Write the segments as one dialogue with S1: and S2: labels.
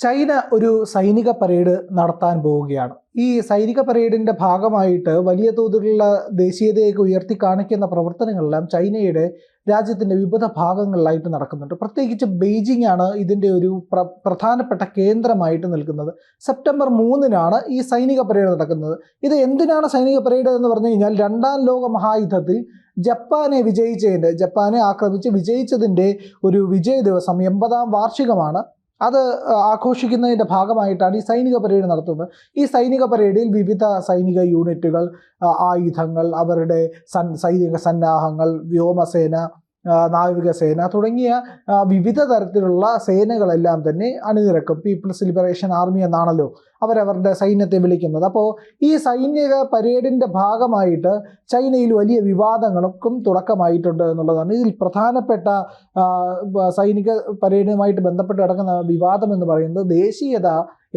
S1: China ഒരു സൈനിക parade നടത്താൻ പോവുകയാണ്. ഈ സൈനിക പരേഡിന്റെ ഭാഗമായിട്ട് വലിയ തോതിലുള്ള ദേശീയതയൊക്കെ ഉയർത്തി കാണിക്കുന്ന പ്രവർത്തനങ്ങളെല്ലാം ചൈനയുടെ രാജ്യത്തിന്റെ വിവിധ ഭാഗങ്ങളിലായിട്ട് നടക്കുന്നുണ്ട്. പ്രത്യേകിച്ച് ബെയ്ജിംഗ് ആണ് ഇതിന്റെ ഒരു പ്ര പ്രധാനപ്പെട്ട കേന്ദ്രമായിട്ട് നിൽക്കുന്നത്. സെപ്റ്റംബർ മൂന്നിനാണ് ഈ സൈനിക പരേഡ് നടക്കുന്നത്. ഇത് എന്തിനാണ് സൈനിക പരേഡ് എന്ന് പറഞ്ഞു കഴിഞ്ഞാൽ രണ്ടാം ലോക മഹായുദ്ധത്തിൽ ജപ്പാനെ വിജയിച്ചതിന്റെ ജപ്പാനെ ആക്രമിച്ച് വിജയിച്ചതിന്റെ ഒരു വിജയ ദിവസം എൺപതാം വാർഷികമാണ്. അത് ആഘോഷിക്കുന്നതിന്റെ ഭാഗമായിട്ടാണ് ഈ സൈനിക പരേഡ് നടത്തുന്നത്. ഈ സൈനിക പരേഡിൽ വിവിധ സൈനിക യൂണിറ്റുകൾ ആയുധങ്ങൾ അവരുടെ സൈനിക സന്നാഹങ്ങൾ വ്യോമസേന നാവികസേന തുടങ്ങിയ വിവിധ തരത്തിലുള്ള സേനകളെല്ലാം തന്നെ അണിനിരക്കും. പീപ്പിൾസ് ലിബറേഷൻ ആർമി എന്നാണല്ലോ അവരവരുടെ സൈന്യത്തെ വിളിക്കുന്നത്. അപ്പോൾ ഈ സൈനിക പരേഡിന്റെ ഭാഗമായിട്ട് ചൈനയിൽ വലിയ വിവാദങ്ങൾക്കും തുടക്കമായിട്ടുണ്ട് എന്നുള്ളതാണ്. ഇതിൽ പ്രധാനപ്പെട്ട സൈനിക പരേഡുമായിട്ട് ബന്ധപ്പെട്ട് കിടക്കുന്ന വിവാദം എന്ന് പറയുന്നത് ദേശീയത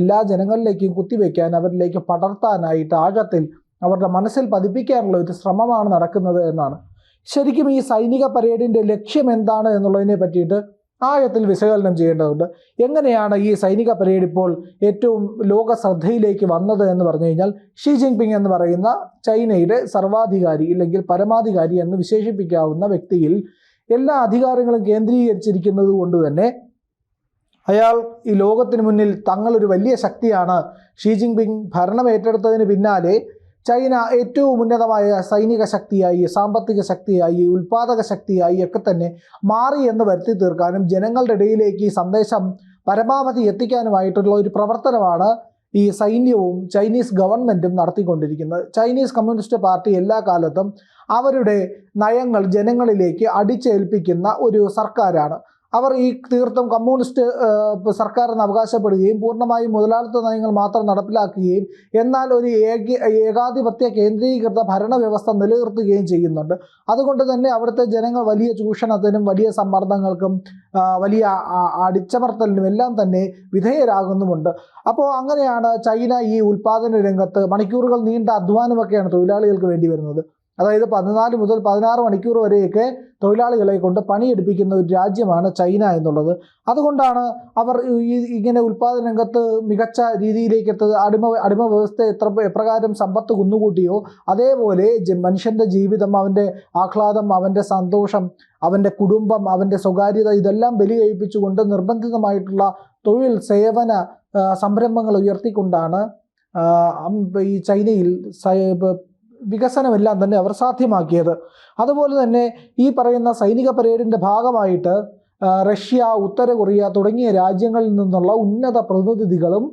S1: എല്ലാ ജനങ്ങളിലേക്കും കുത്തിവെക്കാൻ അവരിലേക്ക് പടർത്താനായിട്ട് ആഴത്തിൽ അവരുടെ മനസ്സിൽ പതിപ്പിക്കാനുള്ള ഒരു ശ്രമമാണ് നടക്കുന്നത് എന്നാണ്. ശരിക്കും ഈ സൈനിക പരേഡിന്റെ ലക്ഷ്യം എന്താണ് എന്നുള്ളതിനെ പറ്റിയിട്ട് ആഴത്തിൽ വിശകലനം ചെയ്യേണ്ടതുണ്ട്. എങ്ങനെയാണ് ഈ സൈനിക പരേഡ് ഇപ്പോൾ ഏറ്റവും ലോക ശ്രദ്ധയിലേക്ക് വന്നത് എന്ന് പറഞ്ഞു കഴിഞ്ഞാൽ ഷീ ജിൻപിങ് എന്ന് പറയുന്ന ചൈനയുടെ സർവാധികാരി ഇല്ലെങ്കിൽ പരമാധികാരി എന്ന് വിശേഷിപ്പിക്കാവുന്ന വ്യക്തിയിൽ എല്ലാ അധികാരങ്ങളും കേന്ദ്രീകരിച്ചിരിക്കുന്നത് കൊണ്ട് തന്നെ അയാൾ ഈ ലോകത്തിന് മുന്നിൽ തങ്ങളൊരു വലിയ ശക്തിയാണ്. ഷീ ജിൻപിങ് ഭരണം ഏറ്റെടുത്തതിന് പിന്നാലെ ചൈന ഏറ്റവും ഉന്നതമായ സൈനിക ശക്തിയായി സാമ്പത്തിക ശക്തിയായി ഉൽപാദക ശക്തിയായി ഒക്കെ തന്നെ മാറി എന്ന് വരുത്തി തീർക്കാനും ജനങ്ങളുടെ ഇടയിലേക്ക് ഈ സന്ദേശം പരമാവധി എത്തിക്കാനുമായിട്ടുള്ള ഒരു പ്രവർത്തനമാണ് ഈ സൈന്യവും ചൈനീസ് ഗവൺമെന്റും നടത്തിക്കൊണ്ടിരിക്കുന്നത്. ചൈനീസ് കമ്മ്യൂണിസ്റ്റ് പാർട്ടി എല്ലാ കാലത്തും അവരുടെ നയങ്ങൾ ജനങ്ങളിലേക്ക് അടിച്ചേൽപ്പിക്കുന്ന ഒരു സർക്കാരാണ്. അവർ ഈ തീർത്തും കമ്മ്യൂണിസ്റ്റ് എന്ന് അവകാശപ്പെടുകയും പൂർണമായും മുതലാളിത്ത നയങ്ങൾ മാത്രം നടപ്പിലാക്കുകയും എന്നാൽ ഒരു ഏക ഏകാധിപത്യ കേന്ദ്രീകൃത ഭരണവ്യവസ്ഥ നിലനിർത്തുകയും ചെയ്യുന്നുണ്ട്. അതുകൊണ്ട് തന്നെ അവിടുത്തെ ജനങ്ങൾ വലിയ ചൂഷണത്തിനും വലിയ സമ്മർദ്ദങ്ങൾക്കും വലിയ അടിച്ചമർത്തലിനും എല്ലാം തന്നെ വിധേയരാകുന്നുമുണ്ട്. അപ്പോൾ അങ്ങനെയാണ് ചൈന ഈ ഉൽപ്പാദന രംഗത്ത് മണിക്കൂറുകൾ നീണ്ട അധ്വാനമൊക്കെയാണ് തൊഴിലാളികൾക്ക് വേണ്ടി വരുന്നത്. അതായത് പതിനാല് മുതൽ പതിനാറ് മണിക്കൂർ വരെയൊക്കെ തൊഴിലാളികളെ കൊണ്ട് പണിയെടുപ്പിക്കുന്ന ഒരു രാജ്യമാണ് ചൈന എന്നുള്ളത്. അതുകൊണ്ടാണ് അവർ ഈ ഇങ്ങനെ ഉൽപ്പാദന രംഗത്ത് മികച്ച രീതിയിലേക്ക് എത്തത്. അടിമ അടിമ വ്യവസ്ഥ എത്ര എപ്രകാരം സമ്പത്ത് കുന്നുകൂട്ടിയോ അതേപോലെ മനുഷ്യന്റെ ജീവിതം അവന്റെ ആഹ്ലാദം അവന്റെ സന്തോഷം അവന്റെ കുടുംബം അവന്റെ സ്വകാര്യത ഇതെല്ലാം ബലി കഴിപ്പിച്ചുകൊണ്ട് നിർബന്ധിതമായിട്ടുള്ള തൊഴിൽ സേവന സംരംഭങ്ങൾ ഉയർത്തിക്കൊണ്ടാണ് ഈ ചൈനയിൽ വികസനമെല്ലാം തന്നെ അവർ സാധ്യമാക്കിയത്. അതുപോലെ തന്നെ ഈ പറയുന്ന സൈനിക പരേഡിന്റെ ഭാഗമായിട്ട് റഷ്യ ഉത്തര കൊറിയ തുടങ്ങിയ രാജ്യങ്ങളിൽ നിന്നുള്ള ഉന്നത പ്രതിനിധികളും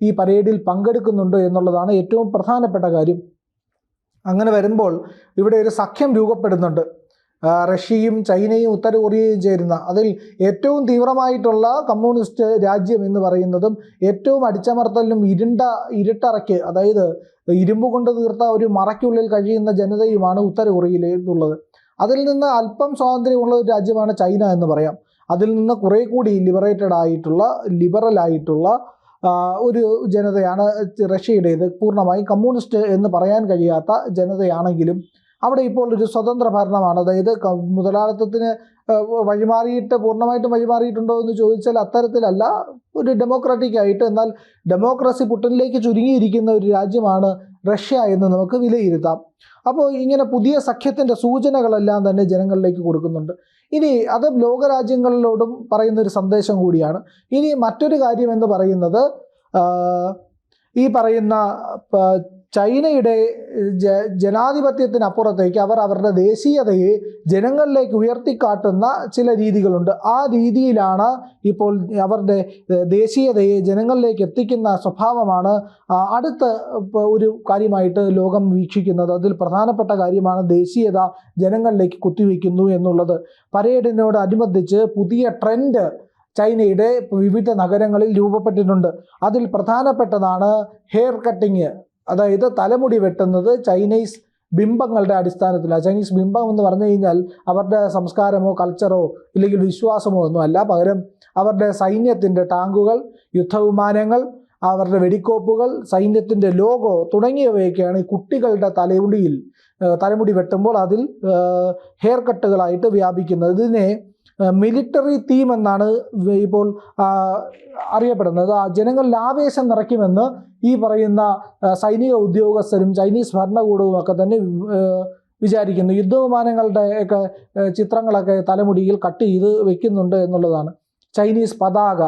S1: ഈ പരേഡിൽ പങ്കെടുക്കുന്നുണ്ട് എന്നുള്ളതാണ് ഏറ്റവും പ്രധാനപ്പെട്ട കാര്യം. അങ്ങനെ വരുമ്പോൾ ഇവിടെ ഒരു സഖ്യം രൂപപ്പെടുന്നുണ്ട്. റഷ്യയും ചൈനയും ഉത്തര കൊറിയയും ചേരുന്ന അതിൽ ഏറ്റവും തീവ്രമായിട്ടുള്ള കമ്മ്യൂണിസ്റ്റ് രാജ്യം എന്ന് പറയുന്നതും ഏറ്റവും അടിച്ചമർത്തലിനും ഇരുണ്ട ഇരുട്ടറയ്ക്ക് അതായത് ഇരുമ്പ് കൊണ്ട് തീർത്ത ഒരു മറയ്ക്കുള്ളിൽ കഴിയുന്ന ജനതയുമാണ് ഉത്തര കൊറിയയിലുള്ളത് അതിൽ നിന്ന് അല്പം സ്വാതന്ത്ര്യമുള്ള ഒരു രാജ്യമാണ് ചൈന എന്ന് പറയാം. അതിൽ നിന്ന് കുറേ കൂടി ലിബറേറ്റഡ് ആയിട്ടുള്ള ലിബറൽ ആയിട്ടുള്ള ഒരു ജനതയാണ് റഷ്യയുടേത്. പൂർണമായും കമ്മ്യൂണിസ്റ്റ് എന്ന് പറയാൻ കഴിയാത്ത ജനതയാണെങ്കിലും അവിടെ ഇപ്പോൾ ഒരു സ്വതന്ത്ര ഭരണമാണ്. അതായത് മുതലാളിത്തത്തിന് വഴിമാറിയിട്ട് പൂർണമായിട്ടും വഴിമാറിയിട്ടുണ്ടോ എന്ന് ചോദിച്ചാൽ അത്തരത്തിലല്ല. ഒരു ഡെമോക്രാറ്റിക് ആയിട്ട് എന്നാൽ ഡെമോക്രസി പുട്ടനിലേക്ക് ചുരുങ്ങിയിരിക്കുന്ന ഒരു രാജ്യമാണ് റഷ്യ എന്ന് നമുക്ക് വിലയിരുത്താം. അപ്പോൾ ഇങ്ങനെ പുതിയ സഖ്യത്തിന്റെ സൂചനകളെല്ലാം തന്നെ ജനങ്ങളിലേക്ക് കൊടുക്കുന്നുണ്ട്. ഇനി അത് ലോകരാജ്യങ്ങളിലോടും പറയുന്ന ഒരു സന്ദേശം കൂടിയാണ്. ഇനി മറ്റൊരു കാര്യം എന്ന് പറയുന്നത് ഈ പറയുന്ന ചൈനയുടെ ജനാധിപത്യത്തിനപ്പുറത്തേക്ക് അവർ അവരുടെ ദേശീയതയെ ജനങ്ങളിലേക്ക് ഉയർത്തിക്കാട്ടുന്ന ചില രീതികളുണ്ട്. ആ രീതിയിലാണ് ഇപ്പോൾ അവരുടെ ദേശീയതയെ ജനങ്ങളിലേക്ക് എത്തിക്കുന്ന സ്വഭാവമാണ് അടുത്ത ഒരു കാര്യമായിട്ട് ലോകം വീക്ഷിക്കുന്നത്. അതിൽ പ്രധാനപ്പെട്ട കാര്യമാണ് ദേശീയത ജനങ്ങളിലേക്ക് കുത്തിവെക്കുന്നു എന്നുള്ളത്. പരേഡിനോട് അനുബന്ധിച്ച് പുതിയ ട്രെൻഡ് ചൈനയുടെ വിവിധ നഗരങ്ങളിൽ രൂപപ്പെട്ടിട്ടുണ്ട്. അതിൽ പ്രധാനപ്പെട്ടതാണ് ഹെയർ കട്ടിങ്. അതായത് തലമുടി വെട്ടുന്നത് ചൈനീസ് ബിംബങ്ങളുടെ അടിസ്ഥാനത്തിലാണ് ചൈനീസ് ബിംബം എന്ന് പറഞ്ഞു കഴിഞ്ഞാൽ അവരുടെ സംസ്കാരമോ കൾച്ചറോ ഇല്ലെങ്കിൽ വിശ്വാസമോ ഒന്നും അല്ല. പകരം അവരുടെ സൈന്യത്തിന്റെ ടാങ്കുകൾ യുദ്ധവിമാനങ്ങൾ അവരുടെ വെടിക്കോപ്പുകൾ സൈന്യത്തിന്റെ ലോഗോ തുടങ്ങിയവയൊക്കെയാണ് ഈ കുട്ടികളുടെ തലമുടിയിൽ തലമുടി വെട്ടുമ്പോൾ അതിൽ ഹെയർ കട്ടുകളായിട്ട് വ്യാപിക്കുന്നത്. ഇതിനെ മിലിറ്ററി തീം എന്നാണ് ഇപ്പോൾ അറിയപ്പെടുന്നത്. ജനങ്ങളിൽ ആവേശം നിറയ്ക്കുമെന്ന് ഈ പറയുന്ന സൈനിക ഉദ്യോഗസ്ഥരും ചൈനീസ് ഭരണകൂടവും ഒക്കെ തന്നെ വിചാരിക്കുന്നു. യുദ്ധവിമാനങ്ങളുടെ ഒക്കെ ചിത്രങ്ങളൊക്കെ തലമുടിയിൽ കട്ട് ചെയ്ത് വെക്കുന്നുണ്ട് എന്നുള്ളതാണ്. ചൈനീസ് പതാക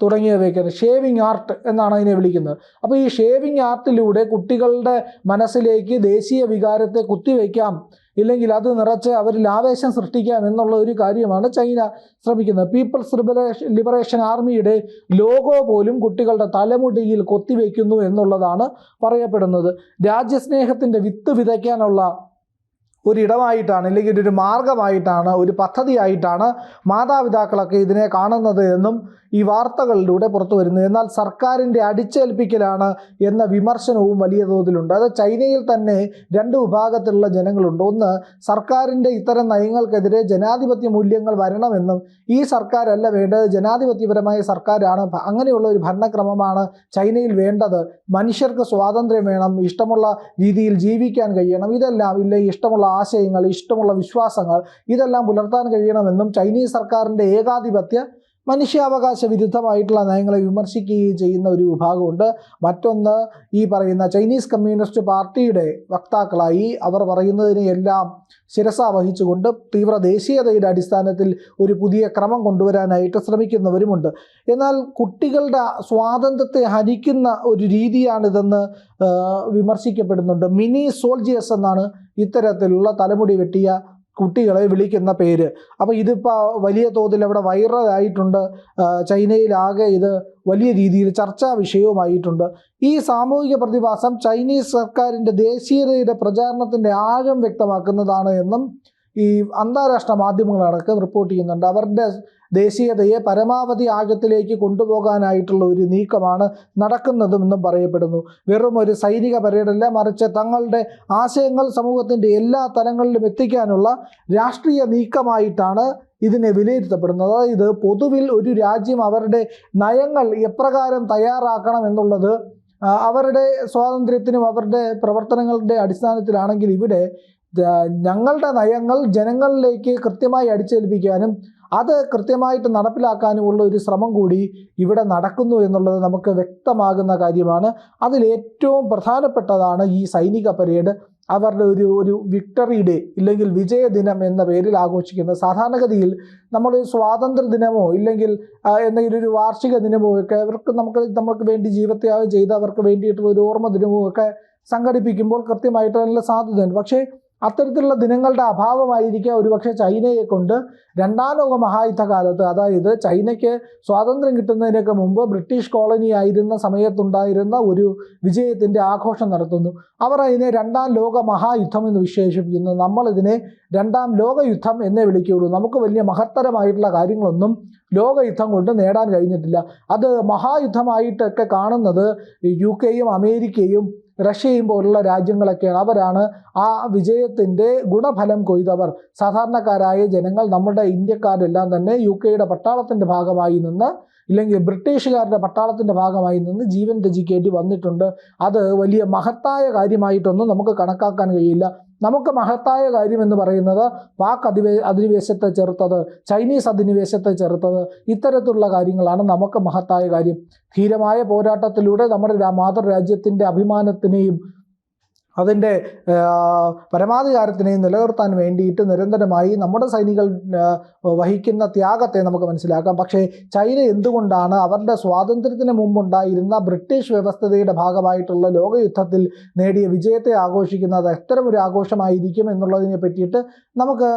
S1: തുടങ്ങിയവയ്ക്കാണ് ഷേവിങ് ആർട്ട് എന്നാണ് അതിനെ വിളിക്കുന്നത്. അപ്പോൾ ഈ ഷേവിങ് ആർട്ടിലൂടെ കുട്ടികളുടെ മനസ്സിലേക്ക് ദേശീയ വികാരത്തെ കുത്തിവെക്കാം ഇല്ലെങ്കിൽ അത് നിറച്ച് അവരിൽ ആവേശം സൃഷ്ടിക്കാം എന്നുള്ള ഒരു കാര്യമാണ് ചൈന ശ്രമിക്കുന്നത്. പീപ്പിൾസ് ലിബറേഷൻ ലിബറേഷൻ ആർമിയുടെ ലോഗോ പോലും കുട്ടികളുടെ തലമുടിയിൽ കൊത്തിവെക്കുന്നു എന്നുള്ളതാണ് പറയപ്പെടുന്നത്. രാജ്യസ്നേഹത്തിന്റെ വിത്ത് വിതയ്ക്കാനുള്ള ഒരിടമായിട്ടാണ് അല്ലെങ്കിൽ ഒരു മാർഗമായിട്ടാണ് ഒരു പദ്ധതിയായിട്ടാണ് മാതാപിതാക്കളൊക്കെ ഇതിനെ കാണുന്നത് എന്നും ഈ വാർത്തകളിലൂടെ പുറത്തു വരുന്നത്. എന്നാൽ സർക്കാരിന്റെ അടിച്ചേൽപ്പിക്കലാണ് എന്ന വിമർശനവും വലിയ തോതിലുണ്ട്. അത് ചൈനയിൽ തന്നെ രണ്ട് വിഭാഗത്തിലുള്ള ജനങ്ങളുണ്ട്. ഒന്ന് സർക്കാരിന്റെ ഇത്തരം നയങ്ങൾക്കെതിരെ ജനാധിപത്യ മൂല്യങ്ങൾ വരണമെന്നും ഈ സർക്കാരല്ല വേണ്ടത്. ജനാധിപത്യപരമായ സർക്കാരാണ്. അങ്ങനെയുള്ള ഒരു ഭരണക്രമമാണ് ചൈനയിൽ വേണ്ടത്. മനുഷ്യർക്ക് സ്വാതന്ത്ര്യം വേണം. ഇഷ്ടമുള്ള രീതിയിൽ ജീവിക്കാൻ കഴിയണം. ഇതെല്ലാം ഇല്ല ഇഷ്ടമുള്ള ആശയങ്ങൾ ഇഷ്ടമുള്ള വിശ്വാസങ്ങൾ ഇതെല്ലാം പുലർത്താൻ കഴിയണമെന്നും ചൈനീസ് സർക്കാരിന്റെ ഏകാധിപത്യ മനുഷ്യാവകാശ വിരുദ്ധമായിട്ടുള്ള നയങ്ങളെ വിമർശിക്കുകയും ചെയ്യുന്ന ഒരു വിഭാഗമുണ്ട്. മറ്റൊന്ന് ഈ പറയുന്ന ചൈനീസ് കമ്മ്യൂണിസ്റ്റ് പാർട്ടിയുടെ വക്താക്കളായി അവർ പറയുന്നതിനെയെല്ലാം ശിരസ വഹിച്ചുകൊണ്ട് തീവ്ര ദേശീയതയുടെ അടിസ്ഥാനത്തിൽ ഒരു പുതിയ ക്രമം കൊണ്ടുവരാനായിട്ട് ശ്രമിക്കുന്നവരുമുണ്ട്. എന്നാൽ കുട്ടികളുടെ സ്വാതന്ത്ര്യത്തെ ഹനിക്കുന്ന ഒരു രീതിയാണിതെന്ന് വിമർശിക്കപ്പെടുന്നുണ്ട്. മിനി സോൾജിയേഴ്സ് എന്നാണ് ഇത്തരത്തിലുള്ള തലമുടി വെട്ടിയ കുട്ടികളെ വിളിക്കുന്ന പേര്. അപ്പോൾ ഇതിപ്പോൾ വലിയ തോതിൽ അവിടെ വൈറലായിട്ടുണ്ട്. ചൈനയിലാകെ ഇത് വലിയ രീതിയിൽ ചർച്ചാ വിഷയവുമായിട്ടുണ്ട്. ഈ സാമൂഹിക പ്രതിഭാസം ചൈനീസ് സർക്കാരിന്റെ ദേശീയതയുടെ പ്രചാരണത്തിന്റെ ആഴം വ്യക്തമാക്കുന്നതാണ് എന്നും ഈ അന്താരാഷ്ട്ര മാധ്യമങ്ങളടക്കം റിപ്പോർട്ട് ചെയ്യുന്നുണ്ട്. അവരുടെ ദേശീയതയെ പരമാവധി ആഴത്തിലേക്ക് കൊണ്ടുപോകാനായിട്ടുള്ള ഒരു നീക്കമാണ് നടക്കുന്നതുമെന്നും പറയപ്പെടുന്നു. വെറും ഒരു സൈനിക പരേഡല്ല മറിച്ച് തങ്ങളുടെ ആശയങ്ങൾ സമൂഹത്തിന്റെ എല്ലാ തലങ്ങളിലും എത്തിക്കാനുള്ള രാഷ്ട്രീയ നീക്കമായിട്ടാണ് ഇതിനെ വിലയിരുത്തപ്പെടുന്നത്. അതായത് പൊതുവിൽ ഒരു രാജ്യം അവരുടെ നയങ്ങൾ എപ്രകാരം തയ്യാറാക്കണം എന്നുള്ളത് അവരുടെ സ്വാതന്ത്ര്യത്തിനും അവരുടെ പ്രവർത്തനങ്ങളുടെ അടിസ്ഥാനത്തിലാണെങ്കിൽ ഇവിടെ ഞങ്ങളുടെ നയങ്ങൾ ജനങ്ങളിലേക്ക് കൃത്യമായി അടിച്ചേൽപ്പിക്കാനും അത് കൃത്യമായിട്ട് നടപ്പിലാക്കാനുമുള്ള ഒരു ശ്രമം കൂടി ഇവിടെ നടക്കുന്നു എന്നുള്ളത് നമുക്ക് വ്യക്തമാകുന്ന കാര്യമാണ്. അതിലേറ്റവും പ്രധാനപ്പെട്ടതാണ് ഈ സൈനിക പരേഡ്. അവരുടെ ഒരു ഒരു വിക്ടറി ഡേ ഇല്ലെങ്കിൽ വിജയദിനം എന്ന പേരിൽ ആഘോഷിക്കുന്നത് സാധാരണഗതിയിൽ നമ്മൾ സ്വാതന്ത്ര്യ ദിനമോ ഇല്ലെങ്കിൽ എന്തെങ്കിലും ഒരു വാർഷിക ദിനമോ ഒക്കെ അവർക്ക് നമുക്ക് നമുക്ക് വേണ്ടി ജീവിതത്യാഗം ചെയ്ത് അവർക്ക് വേണ്ടിയിട്ടുള്ള ഒരു ഓർമ്മ ദിനമോ ഒക്കെ സംഘടിപ്പിക്കുമ്പോൾ കൃത്യമായിട്ട് നല്ല സാധ്യതയുണ്ട്. പക്ഷേ അത്തരത്തിലുള്ള ദിനങ്ങളുടെ അഭാവമായിരിക്കുക ഒരുപക്ഷെ ചൈനയെ കൊണ്ട് രണ്ടാം ലോക മഹായുദ്ധകാലത്ത് അതായത് ചൈനയ്ക്ക് സ്വാതന്ത്ര്യം കിട്ടുന്നതിനൊക്കെ മുമ്പ് ബ്രിട്ടീഷ് കോളനി ആയിരുന്ന സമയത്തുണ്ടായിരുന്ന ഒരു വിജയത്തിന്റെ ആഘോഷം നടത്തുന്നു. അവർ അതിനെ രണ്ടാം ലോക മഹായുദ്ധം എന്ന് വിശേഷിപ്പിക്കുന്നു. നമ്മളിതിനെ രണ്ടാം ലോകയുദ്ധം എന്നേ വിളിക്കുകയുള്ളൂ. നമുക്ക് വലിയ മഹത്തരമായിട്ടുള്ള കാര്യങ്ങളൊന്നും ലോകയുദ്ധം കൊണ്ട് നേടാൻ കഴിഞ്ഞിട്ടില്ല. അത് മഹായുദ്ധമായിട്ടൊക്കെ കാണുന്നത് യു കെയും അമേരിക്കയും റഷ്യയും പോലുള്ള രാജ്യങ്ങളൊക്കെയാണ്. അവരാണ് ആ വിജയത്തിന്റെ ഗുണഫലം കൊയ്തവർ. സാധാരണക്കാരായ ജനങ്ങൾ നമ്മുടെ ഇന്ത്യക്കാരെല്ലാം തന്നെ യു കെയുടെ പട്ടാളത്തിന്റെ ഭാഗമായി നിന്ന് ഇല്ലെങ്കിൽ ബ്രിട്ടീഷുകാരുടെ പട്ടാളത്തിന്റെ ഭാഗമായി നിന്ന് ജീവൻ രചിക്കേണ്ടി വന്നിട്ടുണ്ട്. അത് വലിയ മഹത്തായ കാര്യമായിട്ടൊന്നും നമുക്ക് കണക്കാക്കാൻ കഴിയില്ല. നമുക്ക് മഹത്തായ കാര്യം എന്ന് പറയുന്നത് പാക് അധിവേ അധിനിവേശത്തെ ചെറുത്തത് ചൈനീസ് അധിനിവേശത്തെ ചെറുത്തത് ഇത്തരത്തിലുള്ള കാര്യങ്ങളാണ് നമുക്ക് മഹത്തായ കാര്യം. ധീരമായ പോരാട്ടത്തിലൂടെ നമ്മുടെ മാതൃരാജ്യത്തിന്റെ അഭിമാനത്തിനെയും അതിന്റെ പരമാധികാരത്തിനെയും നിലനിർത്താൻ വേണ്ടിയിട്ട് നിരന്തരമായി നമ്മുടെ സൈനികൾ വഹിക്കുന്ന ത്യാഗത്തെ നമുക്ക് മനസ്സിലാക്കാം. പക്ഷേ ചൈന എന്തുകൊണ്ടാണ് അവരുടെ സ്വാതന്ത്ര്യത്തിന് മുമ്പുണ്ടായിരുന്ന ബ്രിട്ടീഷ് വ്യവസ്ഥതയുടെ ഭാഗമായിട്ടുള്ള ലോകയുദ്ധത്തിൽ നേടിയ വിജയത്തെ ആഘോഷിക്കുന്നത് എത്തരം ഒരു ആഘോഷമായിരിക്കും എന്നുള്ളതിനെ പറ്റിയിട്ട് നമുക്ക്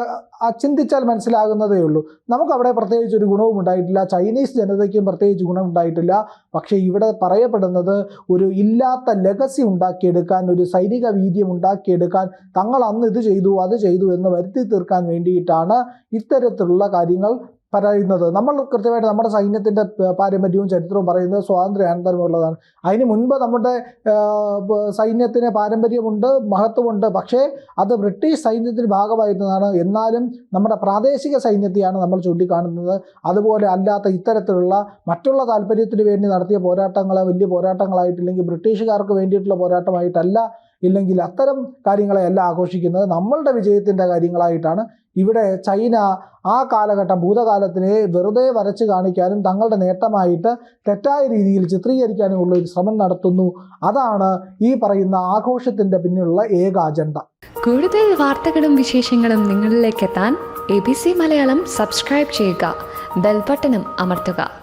S1: ചിന്തിച്ചാൽ മനസ്സിലാകുന്നതേ ഉള്ളൂ. നമുക്കവിടെ പ്രത്യേകിച്ച് ഒരു ഗുണവും ഉണ്ടായിട്ടില്ല. ചൈനീസ് ജനതയ്ക്കും പ്രത്യേകിച്ച് ഗുണം ഉണ്ടായിട്ടില്ല. പക്ഷേ ഇവിടെ പറയപ്പെടുന്നത് ഒരു ഇല്ലാത്ത ലെഗസി ഉണ്ടാക്കിയെടുക്കാൻ ഒരു സൈനിക വീര്യം ഉണ്ടാക്കിയെടുക്കാൻ തങ്ങൾ അന്ന് ഇത് ചെയ്തു അത് ചെയ്തു എന്ന് വരുത്തി തീർക്കാൻ വേണ്ടിയിട്ടാണ് ഇത്തരത്തിലുള്ള കാര്യങ്ങൾ പറയുന്നത്. നമ്മൾ കൃത്യമായിട്ട് നമ്മുടെ സൈന്യത്തിന്റെ പാരമ്പര്യവും ചരിത്രവും പറയുന്നത് സ്വാതന്ത്ര്യാനന്തരമുള്ളതാണ്. അതിന് മുൻപ് നമ്മുടെ സൈന്യത്തിന് പാരമ്പര്യമുണ്ട് മഹത്വമുണ്ട്. പക്ഷേ അത് ബ്രിട്ടീഷ് സൈന്യത്തിന് ഭാഗമായിരുന്നതാണ്. എന്നാലും നമ്മുടെ പ്രാദേശിക സൈന്യത്തെയാണ് നമ്മൾ ചൂണ്ടിക്കാണുന്നത്. അതുപോലെ അല്ലാത്ത ഇത്തരത്തിലുള്ള മറ്റുള്ള താല്പര്യത്തിന് വേണ്ടി നടത്തിയ പോരാട്ടങ്ങളെ വലിയ പോരാട്ടങ്ങളായിട്ടില്ലെങ്കിൽ ബ്രിട്ടീഷുകാർക്ക് വേണ്ടിയിട്ടുള്ള പോരാട്ടമായിട്ടല്ല ഇല്ലെങ്കിൽ അത്തരം കാര്യങ്ങളെയല്ല ആഘോഷിക്കുന്നത്. നമ്മളുടെ വിജയത്തിന്റെ കാര്യങ്ങളായിട്ടാണ് ഇവിടെ ചൈന ആ കാലഘട്ടം ഭൂതകാലത്തിനെ വെറുതെ വരച്ച് കാണിക്കാനും തങ്ങളുടെ നേട്ടമായിട്ട് തെറ്റായ രീതിയിൽ ചിത്രീകരിക്കാനും ഉള്ള ഒരു ശ്രമം നടത്തുന്നു. അതാണ് ഈ പറയുന്ന ആഘോഷത്തിന്റെ പിന്നിലുള്ള ഏക അജണ്ട.
S2: കൂടുതൽ വാർത്തകളും വിശേഷങ്ങളും നിങ്ങളിലേക്ക് എത്താൻ A B C Malayalam subscribe ചെയ്യുക. ബെൽബട്ടനും അമർത്തുക.